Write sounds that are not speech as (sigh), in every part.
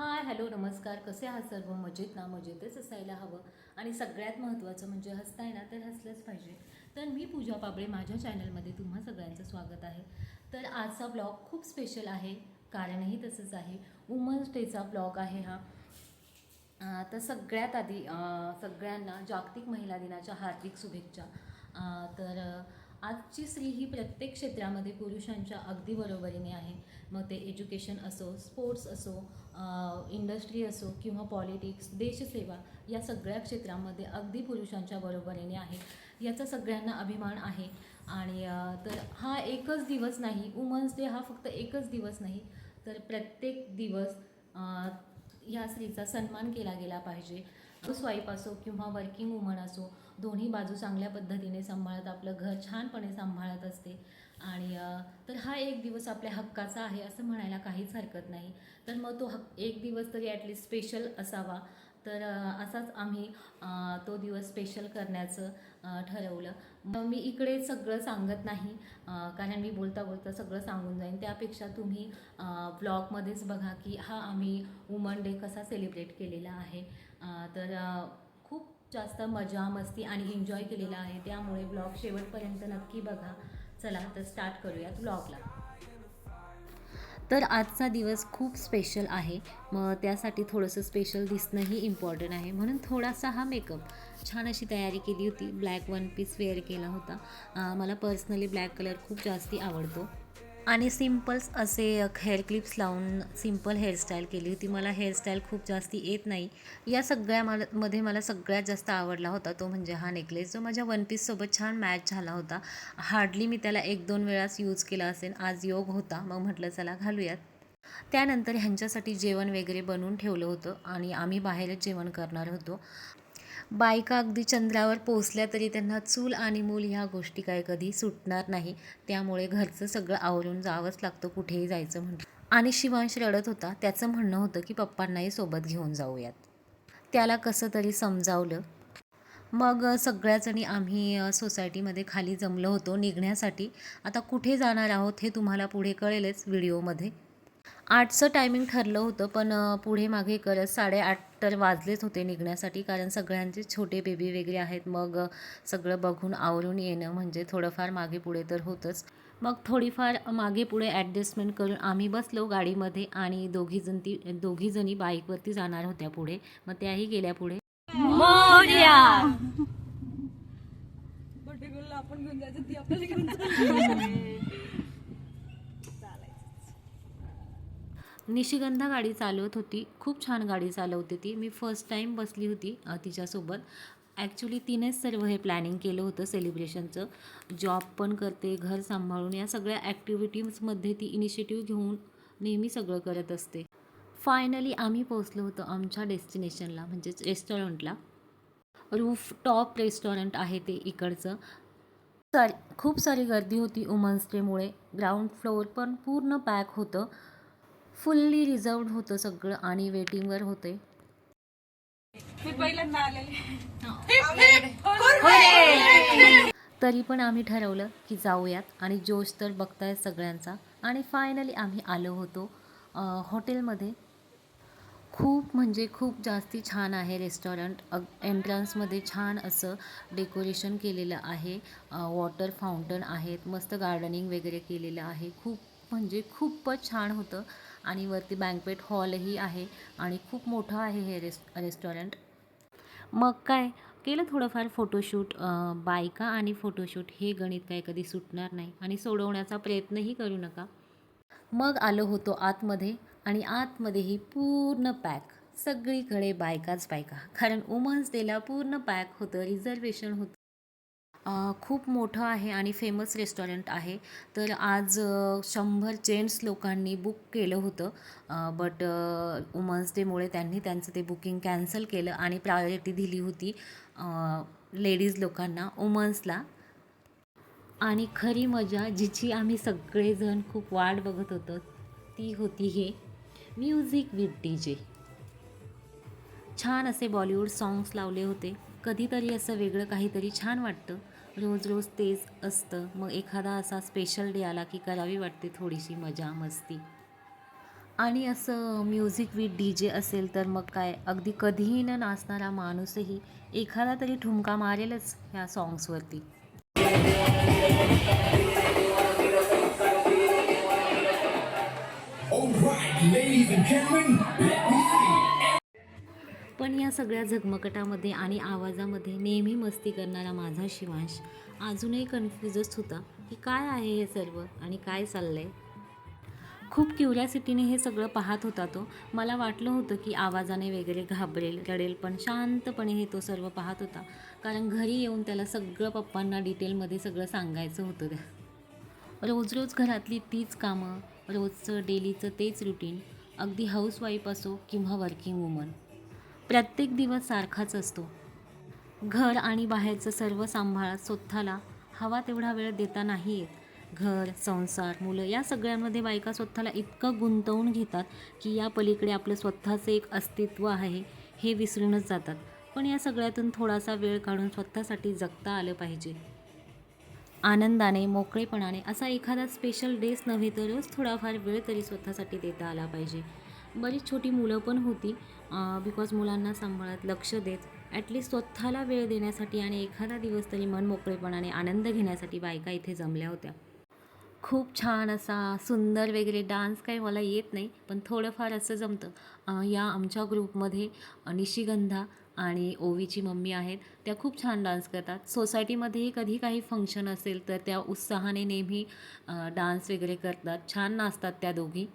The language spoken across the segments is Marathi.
हाय हॅलो नमस्कार. कसे आहात सर्व? मजेत ना? मजेतच असायला हवं. आणि सगळ्यात महत्त्वाचं म्हणजे हसताय ना तर हसलंच पाहिजे. तर मी पूजा पाबळे माझ्या चॅनलमध्ये तुम्हा सगळ्यांचं स्वागत आहे. तर आजचा ब्लॉग खूप स्पेशल आहे. कारणही तसंच आहे. वुमन्स डेचा ब्लॉग आहे हा. तर सगळ्यात आधी सगळ्यांना जागतिक महिला दिनाच्या हार्दिक शुभेच्छा. तर आजची स्त्री ही प्रत्येक क्षेत्रामध्ये पुरुषांच्या अगदी बरोबरीने आहे. मग ते एज्युकेशन असो स्पोर्ट्स असो इंडस्ट्री असो किंवा पॉलिटिक्स देशसेवा या सगळ्या क्षेत्रामध्ये अगदी पुरुषांच्या बरोबरीने आहे. याचा सगळ्यांना अभिमान आहे. आणि तर हा एकच दिवस नाही वुमन्स डे हा फक्त एकच दिवस नाही तर प्रत्येक दिवस ह्या स्त्रीचा सन्मान केला गेला पाहिजे. स्वाईप असो किंवा वर्किंग वुमन असो दोन्ही बाजू चांगल्या पद्धतीने सांभाळत आपलं घर छानपणे सांभाळत असते. आणि तर हा एक दिवस आपल्या हक्काचा आहे असं म्हणायला काहीच हरकत नाही. तर मग तो हक एक दिवस तरी ॲटलिस्ट स्पेशल असावा. तर असाच आम्ही तो दिवस स्पेशल करण्याचं ठरवलं. मग मी इकडे सगळं सांगत नाही कारण मी बोलता बोलता सगळं सांगून जाईन. त्यापेक्षा तुम्ही ब्लॉगमध्येच बघा की हा आम्ही वुमन डे कसा सेलिब्रेट केलेला आहे. तर खूप जास्त मजा मस्ती आणि एन्जॉय केलेला आहे. त्यामुळे ब्लॉग शेवटपर्यंत नक्की बघा. चला तर स्टार्ट करूयात ब्लॉगला तर आजचा दिवस खूप स्पेशल आहे. मग त्यासाठी थोडंसं स्पेशल दिसणंही इम्पॉर्टंट आहे. म्हणून थोडासा हा मेकअप छान अशी तयारी केली होती. ब्लॅक वन पीस वेअर केला होता. मला पर्सनली ब्लॅक कलर खूप जास्ती आवडतो. आणि सिम्पल्स असे हेअर क्लिप्स लावून सिंपल हेअरस्टाईल केली होती. मला हेअरस्टाईल खूप जास्ती येत नाही. या सगळ्या मला मध्ये मला सगळ्यात जास्त आवडला होता तो म्हणजे हा नेकलेस जो माझ्या वन पीससोबत छान मॅच झाला होता. हार्डली मी त्याला एक दोन वेळाच यूज केला असेल आज योग होता. मग म्हटलं चला घालूयात. त्यानंतर ह्यांच्यासाठी जेवण वगैरे बनवून ठेवलं होतं आणि आम्ही बाहेरच जेवण करणार होतो. बायका अगदी चंद्रावर पोचल्या तरी त्यांना चूल आणि मूल ह्या गोष्टी काय कधी सुटणार नाही. त्यामुळे घरचं सगळं आवरून जावंच लागतं कुठेही जायचं म्हणतं आणि शिवांश रडत होता. त्याचं म्हणणं होतं की पप्पांनाही सोबत घेऊन जाऊयात. त्याला कसं तरी समजावलं. मग सगळ्याजणी आम्ही सोसायटीमध्ये खाली जमलो होतो निघण्यासाठी. आता कुठे जाणार आहोत हे तुम्हाला पुढे कळेलच व्हिडिओमध्ये. आठचं टायमिंग ठरलं होतं पण पुढे मागे करत साडेआठ तर वाजलेच होते निघण्यासाठी कारण सगळ्यांचे छोटे बेबी वगैरे आहेत. मग सगळं बघून आवरून येणं म्हणजे थोडंफार मागे पुढे तर होतंच. मग थोडीफार मागे पुढे ॲडजस्टमेंट करून आम्ही बसलो गाडीमध्ये आणि दोघीजण ती दोघीजणी बाईकवरती जाणार होत्या पुढे. मग त्याही गेल्या पुढे. आपण घेऊन जायचं ती आपल्याला घेऊन (laughs) निशिगंधा गाडी चालवत होती. खूप छान गाडी चालवते ती मी फर्स्ट टाईम बसली होती तिच्यासोबत. ॲक्च्युली तिनेच सर्व हे प्लॅनिंग केलं होतं सेलिब्रेशनचं जॉब पण करते घर सांभाळून या सगळ्या ॲक्टिव्हिटीजमध्ये ती इनिशिएटिव्ह घेऊन नेहमी सगळं करत असते. फायनली आम्ही पोचलो होतो आमच्या डेस्टिनेशनला म्हणजेच रेस्टॉरंटला रूफ टॉप रेस्टॉरंट आहे ते इकडचं. सारी खूप सारी गर्दी होती वुमन्स डेमुळे ग्राउंड फ्लोअर पण पूर्ण पॅक होतं. फुल्ली रिझर्वड होतं सगळं आणि वेटिंगवर होते. मी पहिल्यांदा आलेले. तरी पण आम्ही ठरवलं की जाऊयात आणि जोश तर बघताय सगळ्यांचा. आणि फायनली आम्ही आलो होतो हॉटेलमध्ये खूप म्हणजे खूप जास्ती छान आहे रेस्टॉरंट अग एंट्रन्समध्ये छान असं डेकोरेशन केलेलं आहे. वॉटर फाउंटन आहेत मस्त गार्डनिंग वगैरे केलेलं आहे. खूप म्हणजे खूपच छान होतं. आणि वरती बँकवेट हॉलही आहे आणि खूप मोठं आहे हे रेस् रेस्टॉरंट मग काय? केलं थोडंफार फोटोशूट बायका आणि फोटोशूट हे गणित काय कधी सुटणार नाही आणि सोडवण्याचा प्रयत्नही करू नका. मग आलो होतो आतमध्ये आणि आतमध्येही पूर्ण पॅक सगळीकडे बायकाच बायका. कारण वुमन्स डेला पूर्ण पॅक होतं रिझर्वेशन होतं. खूप मोठं आहे आणि फेमस रेस्टॉरंट आहे. तर आज शंभर जेंट्स लोकांनी बुक केलं होतं. बट वुमन्स डेमुळे त्यांनी त्यांचं ते बुकिंग कॅन्सल केलं आणि प्रायोरिटी दिली होती लेडीज लोकांना वुमन्सला आणि खरी मजा जिची आम्ही सगळेजण खूप वाट बघत होतो ती होती हे म्युझिक विथ डी जे छान असे बॉलिवूड सॉंग्स लावले होते. कधीतरी असं वेगळं काहीतरी छान वाटतं. रोज रोज तेच असतं. मग एखादा असा स्पेशल डे आला की करावी वाटते थोडीशी मजा मस्ती. आणि असं म्युझिक विथ डी जे असेल तर मग काय? अगदी कधीही न नाचणारा माणूसही एखादा तरी ठुमका मारेलच ह्या सॉंग्सवरती All right, ladies and gentlemen, let me see. पण या सगळ्या झगमकटामध्ये आणि आवाजामध्ये नेहमी मस्ती करणारा माझा शिवांश अजूनही कन्फ्युजच होता की काय आहे हे सर्व आणि काय चाललंय. खूप क्युरियासिटीने हे सगळं पाहत होता तो. मला वाटलं होतं की आवाजाने वगैरे घाबरेल रडेल पण शांतपणे हे तो सर्व पाहत होता. कारण घरी येऊन त्याला सगळं पप्पांना डिटेलमध्ये सगळं सांगायचं होतं त्या. रोज रोज घरातली तीच कामं रोजचं डेलीचं तेच रुटीन. अगदी हाऊसवाईफ असो किंवा वर्किंग वुमन प्रत्येक दिवस सारखाच असतो. घर आणि बाहेरचं सर्व सांभाळत स्वतःला हवा तेवढा वेळ देता नाही येत. घर संसार मुलं या सगळ्यांमध्ये बायका स्वतःला इतकं गुंतवून घेतात की या पलीकडे आपलं स्वतःचं एक अस्तित्व आहे हे विसरूनच जातात. पण या सगळ्यातून थोडासा वेळ काढून स्वतःसाठी जगता आलं पाहिजे. आनंदाने मोकळेपणाने असा एखादा स्पेशल डेस नव्हे तर रोज थोडाफार वेळ तरी स्वतःसाठी देता आला पाहिजे. बरीच छोटी मुलं पण होती बिकॉज मुलांना सांभाळत लक्ष देत ॲटलिस्ट स्वतःला वेळ देण्यासाठी आणि एखादा दिवस तरी मन मोकळेपणाने आनंद घेण्यासाठी बायका इथे जमल्या होत्या. खूप छान असा सुंदर वगैरे डान्स काही मला येत नाही पण थोडंफार असं जमतं. या आमच्या ग्रुपमध्ये निशिगंधा आणि ओवीची मम्मी आहेत त्या खूप छान डान्स करतात. सोसायटीमध्येही कधी काही फंक्शन असेल तर त्या उत्साहाने नेहमी डान्स वगैरे करतात छान नाचतात त्या दोघी.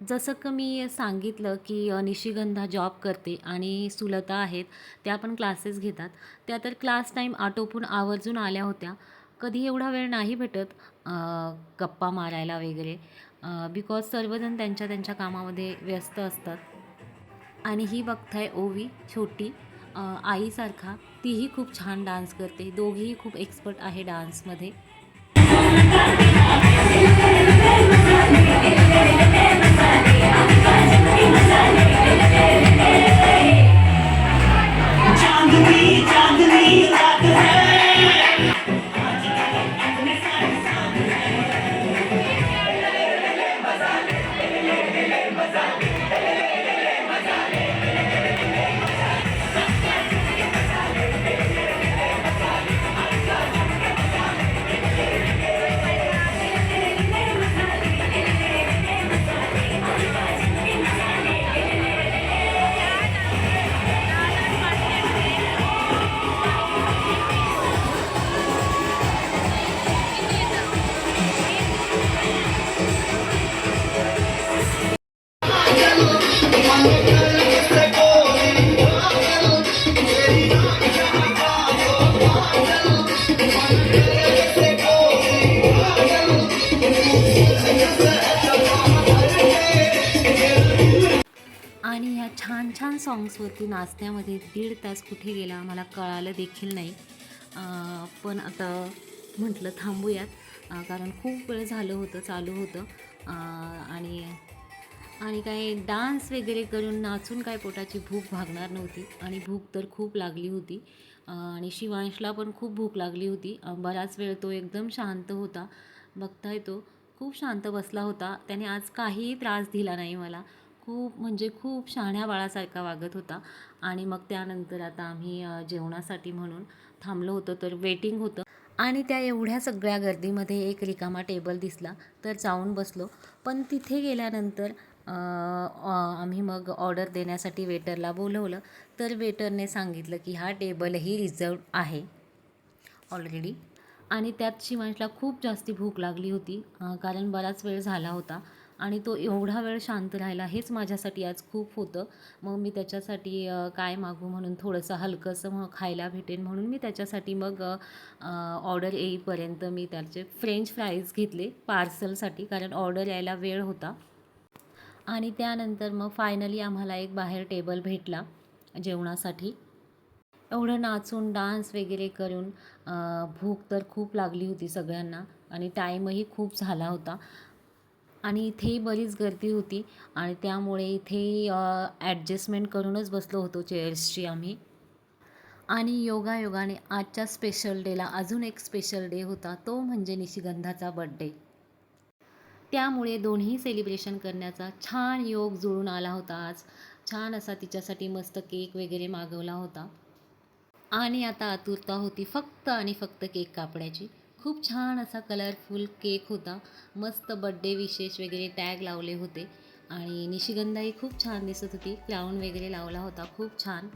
जसं का मी सांगितलं की निशिगंधा जॉब करते आणि सुलता आहेत त्या पण क्लासेस घेतात. त्या तर क्लास टाईम आटोपून आवर्जून आल्या होत्या. कधी एवढा वेळ नाही भेटत गप्पा मारायला वगैरे बिकॉज सर्वजण त्यांच्या त्यांच्या कामामध्ये व्यस्त असतात. आणि ही बघताय ओवी छोटी आईसारखा तीही खूप छान डान्स करते. दोघीही खूप एक्सपर्ट आहे डान्समध्ये आणि ह्या छान छान सॉंग्सवरती नाचण्यामध्ये दीड तास कुठे गेला मला कळालं देखील नाही. पण आता म्हटलं थांबूयात. कारण खूप वेळ झालं होतं चालू होतं. आणि आणि काय डान्स वगैरे करून नाचून काय पोटाची भूक भागणार नव्हती आणि भूक तर खूप लागली होती. आणि शिवांशला पण खूप भूक लागली होती. बराच वेळ तो एकदम शांत होता. बघताय तो खूप शांत बसला होता. त्याने आज काहीही त्रास दिला नाही मला. खूप म्हणजे खूप शहाण्या बाळासारखा वागत होता. आणि मग त्यानंतर आता आम्ही जेवणासाठी म्हणून थांबलो होतो तर वेटिंग होतं. आणि त्या एवढ्या सगळ्या गर्दीमध्ये एक रिकामा टेबल दिसला तर जाऊन बसलो. पण तिथे गेल्यानंतर आम्ही मग ऑर्डर देण्यासाठी वेटरला बोलवलं. तर वेटरने सांगितलं की हा टेबलही रिझर्व आहे ऑलरेडी. आणि त्यात शिवांशला खूप जास्ती भूक लागली होती कारण बराच वेळ झाला होता. आणि तो एवढा वेळ शांत राहिला हेच माझ्यासाठी आज खूप होतं. मग मी त्याच्यासाठी काय मागू म्हणून थोडंसं हलकंसं मग खायला भेटेल म्हणून मी त्याच्यासाठी मग ऑर्डर येईपर्यंत मी त्याचे फ्रेंच फ्राईज घेतले पार्सलसाठी कारण ऑर्डर यायला वेळ होता. आणि त्यानंतर मग फायनली आम्हाला एक बाहेर टेबल भेटला जेवणासाठी. एवढं नाचून डान्स वगैरे करून भूक तर खूप लागली होती सगळ्यांना आणि टाईमही खूप झाला होता. आणि इथेही बरीच गर्दी होती आणि त्यामुळे इथेही ॲडजस्टमेंट करूनच बसलो होतो चेअर्सची आम्ही. आणि योगायोगाने आजच्या स्पेशल डेला अजून एक स्पेशल डे होता तो म्हणजे निशिगंधाचा बड्डे त्यामुळे दोन्ही सेलिब्रेशन करण्याचा छान योग जुळून आला होता आज. छान असा तिच्यासाठी मस्त केक वगैरे मागवला होता. आणि आता आतुरता होती फक्त आणि फक्त केक कापण्याची. खूप छान असा कलरफुल केक होता. मस्त बड्डे विशेष वगैरे टॅग लावले होते. आणि निशिगंधाही खूप छान दिसत होती. क्राऊन वगैरे लावला होता. खूप छान.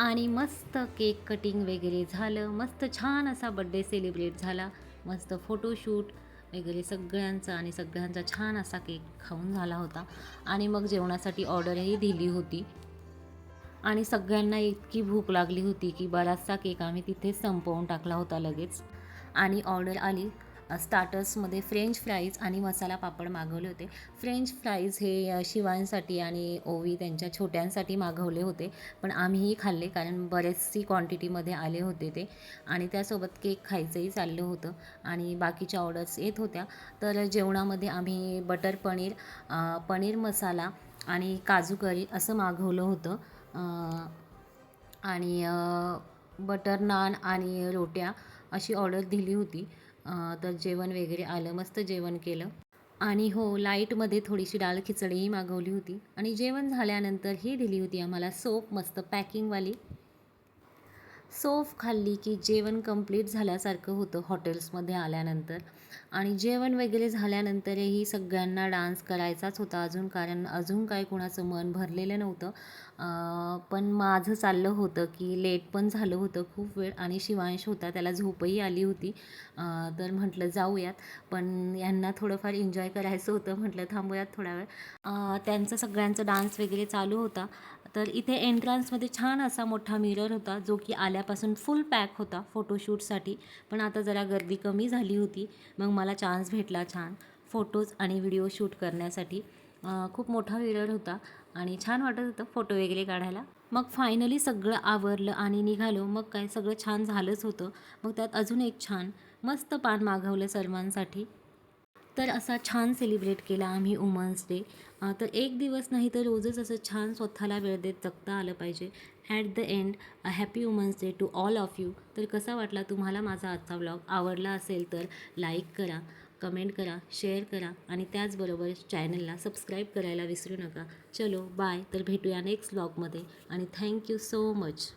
आणि मस्त केक कटिंग वगैरे झालं. मस्त छान असा बड्डे सेलिब्रेट झाला. मस्त फोटोशूट वगैरे सगळ्यांचा आणि सगळ्यांचा छान असा केक खाऊन झाला होता. आणि मग जेवणासाठी ऑर्डरही दिली होती. आणि सगळ्यांना इतकी भूक लागली होती की बराचसा केक आम्ही तिथेच संपवून टाकला होता लगेच. आणि ऑर्डर आली. स्टार्टर्समध्ये फ्रेंच फ्राईज आणि मसाला पापड मागवले होते. फ्रेंच फ्राईज हे शिवांसाठी आणि ओवी त्यांच्या छोट्यांसाठी मागवले होते. पण आम्हीही खाल्ले कारण बरेचशी क्वांटिटीमध्ये आले होते ते. आणि त्यासोबत केक खायचंही चाललं होतं. आणि बाकीच्या ऑर्डर्स येत होत्या. तर जेवणामध्ये आम्ही बटर पनीर पनीर मसाला आणि काजू करी असं मागवलं होतं. आणि बटर नान आणि रोट्या अशी ऑर्डर दिली होती. तर जेवण वगैरे आलं मस्त जेवण केलं. आणि हो लाईटमध्ये थोडीशी डाळ खिचडीही मागवली होती. आणि जेवण झाल्यानंतर ही दिली होती आम्हाला सोप मस्त पॅकिंगवाली. सोफ खाल्ली की जेवण कंप्लीट झाल्यासारखं होतं हॉटेल्समध्ये आल्यानंतर. आणि जेवण वगैरे झाल्यानंतरही सगळ्यांना डान्स करायचाच होता अजून कारण अजून काय कोणाचं मन भरलेलं नव्हतं. पण माझं चाललं होतं की लेट पण झालं होतं खूप वेळ आणि शिवांश होता त्याला झोपही आली होती. तर म्हटलं जाऊयात. पण यांना थोडंफार एन्जॉय करायचं होतं म्हटलं थांबूयात थोडा वेळ. त्यांचं सगळ्यांचं डान्स वगैरे चालू होता. तर इथे एंट्रान्समध्ये छान असा मोठा मिरर होता जो की आल्यापासून फुल पॅक होता फोटोशूटसाठी पण आता जरा गर्दी कमी झाली होती. मग मला चान्स भेटला छान. फोटोज आणि व्हिडिओ शूट करण्यासाठी. खूप मोठा मिरर होता. आणि छान वाटत होतं फोटो वगैरे काढायला. मग फायनली सगळं आवरलं आणि निघालो. मग काय सगळं छान झालंच होतं. मग त्यात अजून एक छान मस्त पान मागवलं सर्वांसाठी. तर असा छान सेलिब्रेट केला आम्ही वुमन्स डे तर एक दिवस नाही तर रोजच असं छान स्वतःला वेळ देत जगता आलं पाहिजे. At the end a happy women's day to all of you तर कसा वाटला तुम्हाला माझा आजचा व्लॉग आवडला असेल तर लाईक करा. कमेंट करा शेअर करा आणि त्याचबरोबर चॅनलला सबस्क्राईब करायला विसरू नका. चलो बाय. तर भेटूया नेक्स्ट ब्लॉगमध्ये आणि थँक्यू सो मच